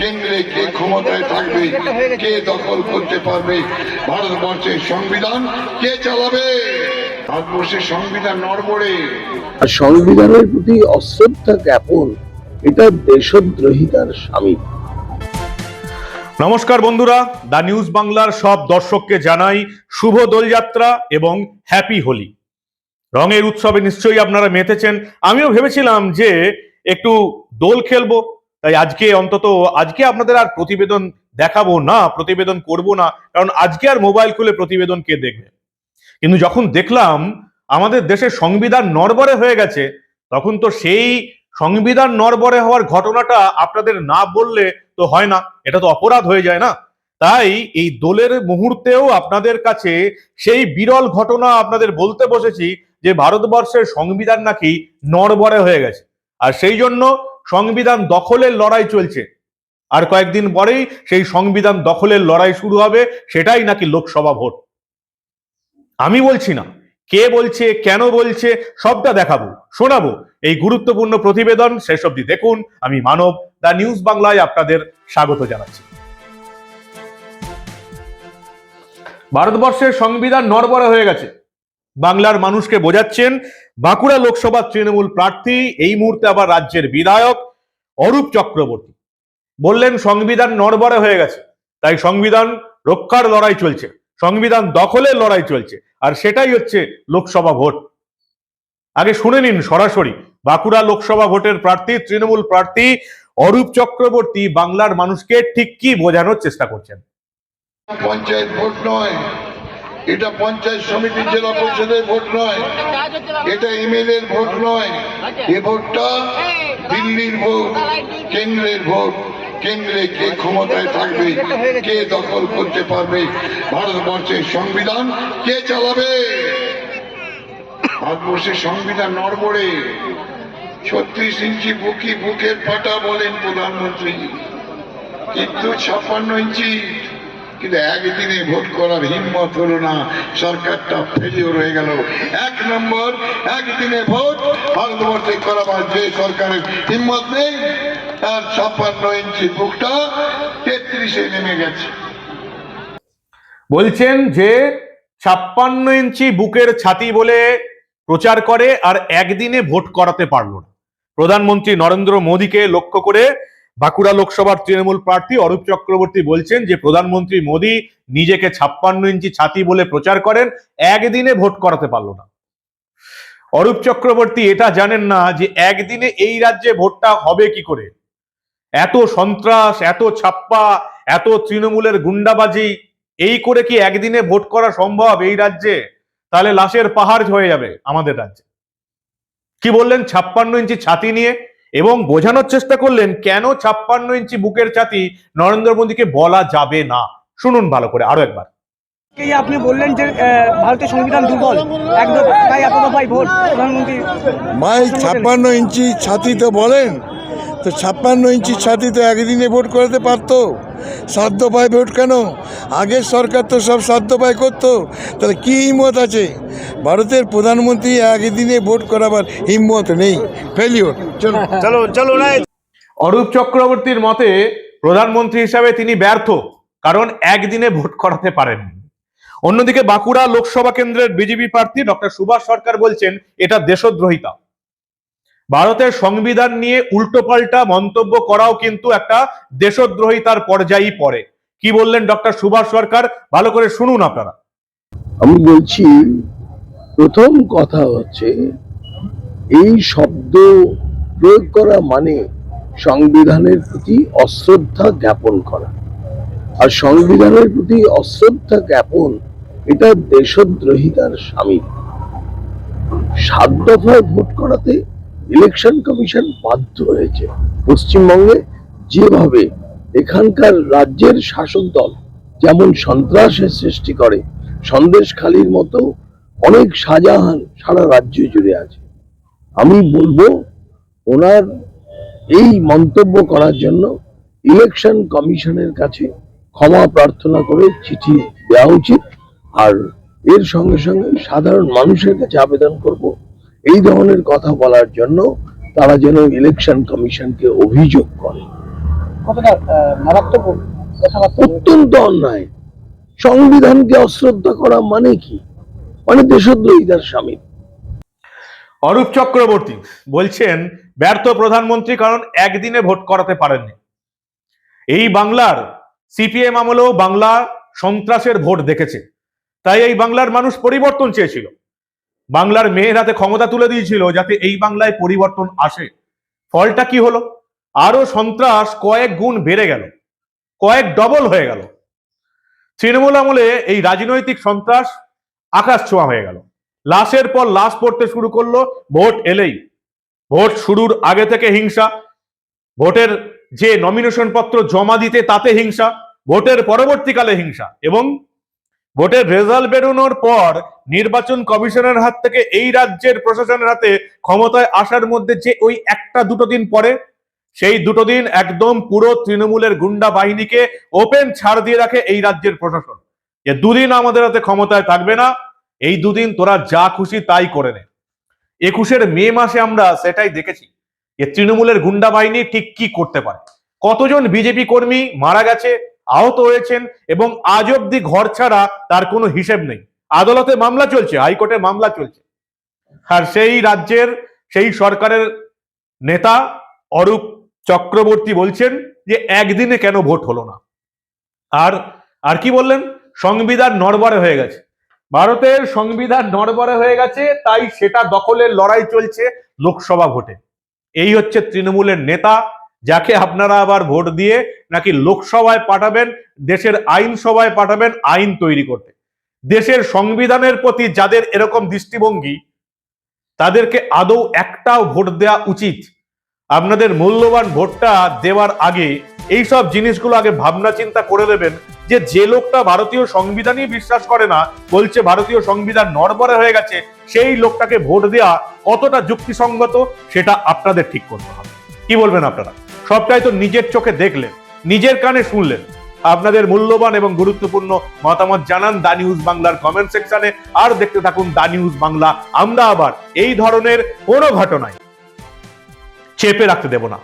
কেন্দ্রে কে ক্ষমতায় থাকবে কে দখল করতে পারবে ভারতবর্ষের সংবিধান কে চালাবে? ভারতবর্ষের সংবিধান নড়বড়ে। আর সংবিধানের প্রতি অশ্রদ্ধা জ্ঞাপন এটা দেশদ্রোহিতার স্বামী। নমস্কার বন্ধুরা দা নিউজ বাংলার সব দর্শককে জানাই শুভ দোলযাত্রা এবং হ্যাপি হোলি। রঙের উৎসবে নিশ্চয়ই আপনারা মেতেছেন। আমিও ভেবেছিলাম যে একটু দোল খেলব তাই আজকে অন্তত, আজকে আপনাদের আর প্রতিবেদন দেখাবো না, প্রতিবেদন করব না, কারণ আজকে আর মোবাইল খুলে প্রতিবেদন কে দেখবে? কিন্তু যখন দেখলাম আমাদের দেশের সংবিধান নরবরে হয়ে গেছে, তখন তো সেই সংবিধান নরবরে হওয়ার ঘটনাটা আপনাদের না বললে তো হয় না, এটা তো অপরাধ হয়ে যায় না। তাই এই দোলের মুহূর্তেও আপনাদের কাছে সেই বিরল ঘটনা আপনাদের বলতে বসেছি যে ভারতবর্ষের সংবিধান নাকি নরবরে হয়ে গেছে। আর সেই জন্য সংবিধান দখলের লড়াই চলছে। আর কয়েকদিন পরেই সেই সংবিধান দখলের লড়াই শুরু হবে, সেটাই নাকি লোকসভা ভোট। আমি বলছি না, কে বলছে, কেন বলছে, সবটা দেখাবো, শোনাবো। এই গুরুত্বপূর্ণ প্রতিবেদন শেষ অবধি দেখুন। আমি মানব দা নিউজ বাংলায় আপনাদের স্বাগত জানাচ্ছি। ভারতবর্ষের সংবিধান নড়বড়ে হয়ে গেছে। বাংলার মানুষকে বোঝাচ্ছেন বাঁকুড়া লোকসভা তৃণমূল প্রার্থী, এই মুহূর্তে আবার রাজ্যের বিধায়ক অরূপ চক্রবর্তী। বললেন, সংবিধান নড়বড়ে হয়ে গেছে। তাই সংবিধান রক্ষার লড়াই চলছে। সংবিধান দখলের লড়াই চলছে। আর সেটাই হচ্ছে লোকসভা ভোট। আগে শুনে নিন সরাসরি, বাঁকুড়া লোকসভা ভোটের প্রার্থী, তৃণমূল প্রার্থী অরূপ চক্রবর্তী বাংলার মানুষকে ঠিক কি বোঝানোর চেষ্টা করছেন? পঞ্চায়েত ভোট নয় এটা পঞ্চায়েত সমিতি জেলা পরিষদের ভোট নয়। এটা এমএলএ এর ভোট নয়। এ ভোটটা দিল্লির ভোট, কেন্দ্রের ভোট, কেন্দ্রে কে ক্ষমতায় থাকবে, কে দখল করতে পারবে, ভারতবর্ষের সংবিধান কে চালাবে? ভারতবর্ষের সংবিধান নড়বড়ে। ছত্রিশ ইঞ্চি বুকি বুকের পাটা বলেন প্রধানমন্ত্রী। কিন্তু ছাপ্পান্ন ইঞ্চি কিন্তু একদিনে ভোট করার হিম্মত হলো না। সরকারটা ফেলিওর হয়ে গেল। এক নম্বর, একদিনে ভোট ভারতবর্ষে করাবার যে সরকারের হিম্মত নেই আর ছাপ্পান্ন ইঞ্চি বুকটা তেত্রিশে নেমে গেছে। বলছেন যে ছাপ্পান্ন ইঞ্চি বুকের ছাতি বলে প্রচার করে আর একদিনে ভোট করাতে পারল না। প্রধানমন্ত্রী নরেন্দ্র মোদীকে লক্ষ্য করে বাঁকুড়া লোকসভার তৃণমূল প্রার্থী অরূপ চক্রবর্তী বলছেন যে, প্রধানমন্ত্রী মোদী নিজেকে ছাপ্পান্ন ইঞ্চি ছাতি বলে প্রচার করেন, একদিনে ভোট করাতে পারল না। অরূপ চক্রবর্তী এটা জানেন না যে, একদিনে এই রাজ্যে ভোটটা হবে কি করে? এত সন্ত্রাস, এত ছাপ্পা, এত তৃণমূলের গুন্ডাবাজি, এই করে কি একদিনে ভোট করা সম্ভব এই রাজ্যে? তাহলে লাশের পাহাড় হয়ে যাবে আমাদের রাজ্যে। কি বললেন? ছাপ্পান্ন ইঞ্চি ছাতি নিয়ে? এবং বোঝানোর চেষ্টা করলেন কেন ছাপ্পান্ন ইঞ্চি বুকের ছাতি নরেন্দ্র মোদীকে বলা যাবে না? শুনুন ভালো করে আরও একবার। এই আপনি বললেন যে ভারতের সংবিধান দুর্বল। একদম তাই এত দফায় ভোট প্রধানমন্ত্রী মাই ছাপ্পান্ন ইঞ্চি ছাতি তো বলেন। তো ছাপ্পান্ন ইঞ্চি ছাতি তো একদিনে ভোট করাতে পারতো। সাধ্য পায় ভোট কেন? আগের সরকার তো সব সাত দফায় করতো। তাহলে কী হিম্মত আছে? ভারতের প্রধানমন্ত্রী একদিনে ভোট করাবার হিম্মত নেই ফেলিওর চলো। অরূপ চক্রবর্তীর মতে প্রধানমন্ত্রী হিসাবে তিনি ব্যর্থ কারণ একদিনে ভোট করাতে পারেননি। অন্যদিকে বাঁকুড়া লোকসভা কেন্দ্রের বিজেপি প্রার্থী ডক্টর সুভাষ সরকার বলছেন এটা দেশদ্রোহিতা। ভারতের সংবিধান নিয়ে উল্টোপাল্টা মন্তব্য করাও কিন্তু একটা দেশদ্রোহিতার পর্যায়েই পড়ে। কি বললেন ডক্টর সুভাষ সরকার? ভালো করে শুনুন আপনারা। আমি বলছি, প্রথম কথা হচ্ছে, এই শব্দ প্রয়োগ করা মানে সংবিধানের প্রতি অশ্রদ্ধা জ্ঞাপন করা। আর সংবিধানের প্রতি অশ্রদ্ধা জ্ঞাপন, এটা দেশদ্রোহিতার সামিল সাত দফায় ভোট করাতে ইলেকশন কমিশন বাধ্য হয়েছে। পশ্চিমবঙ্গে যেভাবে এখানকার রাজ্যের শাসক দল যেমন সন্ত্রাসের সৃষ্টি করে, সন্দেশখালির মতো অনেক শাহজাহান সারা রাজ্য জুড়ে আছে। আমি বলব, ওনার এই মন্তব্য করার জন্য ইলেকশন কমিশনের কাছে ক্ষমা প্রার্থনা করে চিঠি দেওয়া উচিত। আর এর সঙ্গে সঙ্গে সাধারণ মানুষের কাছে আবেদন করব। এই ধরনের কথা বলার জন্য তারা যেন ইলেকশন কমিশনকে অভিযোগ করে? অত্যন্ত অন্যায়। সংবিধানকে অশ্রদ্ধা করা মানে কি? মানে দেশদ্রোহিতার স্বামী অরূপ চক্রবর্তী বলছেন ব্যর্থ প্রধানমন্ত্রী কারণ একদিনে ভোট করাতে পারেননি। এই বাংলার সিপিএম আমলেও বাংলা সন্ত্রাসের ভোট দেখেছে। তাই এই বাংলার মানুষ পরিবর্তন চেয়েছিল। বাংলার মেয়ের হাতে ক্ষমতা তুলে দিয়েছিল যাতে এই বাংলায় পরিবর্তন আসে। ফলটা কি হলো? আরও সন্ত্রাস কয়েক গুণ বেড়ে গেল, কয়েক ডবল হয়ে গেল। তৃণমূল আমলে এই রাজনৈতিক সন্ত্রাস আকাশ ছোঁয়া হয়ে গেল। লাশের পর লাশ পড়তে শুরু করল, ভোট এলেই। ভোট শুরুর আগে থেকে হিংসা। ভোটের যে নমিনেশন পত্র জমা দিতে তাতে হিংসা। ভোটের পরবর্তীকালে হিংসা। এবং ভোটের রেজাল্ট বেরোনোর পর নির্বাচন কমিশনের হাত থেকে এই রাজ্যের প্রশাসনের হাতে ক্ষমতায় আসার মধ্যে যে ওই একটা দুটো দিন পরে, সেই দুটো দিন একদম পুরো তৃণমূলের গুন্ডা বাহিনীকে ওপেন ছাড় দিয়ে রাখে এই রাজ্যের প্রশাসন। যে দুদিন আমাদের হাতে ক্ষমতায় থাকবে না, এই দুদিন তোরা যা খুশি তাই করে নে। একুশের মে মাসে আমরা সেটাই দেখেছি যে তৃণমূলের গুন্ডা বাহিনী ঠিক কি করতে পারে। কতজন বিজেপি কর্মী মারা গেছে আহত হয়েছেন এবং আজ অব্দি ঘর ছাড়া তার কোনো হিসেব নেই। আদালতে মামলা চলছে, হাইকোর্টে মামলা চলছে। আর সেই রাজ্যের, সেই সরকারের নেতা অরূপ চক্রবর্তী বলছেন যে, একদিনে কেন ভোট হলো না। আর আর কি বললেন? সংবিধান নড়বড়ে হয়ে গেছে। ভারতের সংবিধান নড়বড়ে হয়ে গেছে, তাই সেটা দখলের লড়াই চলছে লোকসভা ভোটে। এই হচ্ছে তৃণমূলের নেতা যাকে আপনারা আবার ভোট দিয়ে নাকি লোকসভায় পাঠাবেন, দেশের আইনসভায় পাঠাবেন, আইন তৈরি করতে। দেশের সংবিধানের প্রতি যাদের এরকম দৃষ্টিভঙ্গি, তাদেরকে আদৌ একটাও ভোট দেওয়া উচিত। আপনাদের মূল্যবান ভোটটা দেওয়ার আগে এই সব জিনিসগুলো আগে ভাবনা চিন্তা করে দেবেন যে যে লোকটা ভারতীয় সংবিধানই বিশ্বাস করে না, বলছে ভারতীয় সংবিধান নড়বড়ে হয়ে গেছে, সেই লোকটাকে ভোট দেওয়া কতটা যুক্তিসঙ্গত, সেটা আপনাদের ঠিক করতে হবে। কি বলবেন আপনারা? সবটাই তো নিজের চোখে দেখলেন, নিজের কানে শুনলেন। আপনাদের মূল্যবান এবং গুরুত্বপূর্ণ মতামত জানান দা নিউজ বাংলার কমেন্ট সেকশনে আর দেখতে থাকুন দা নিউজ বাংলা। আমরা আবার এই ধরনের কোনো ঘটনায় চেপে রাখতে দেব না।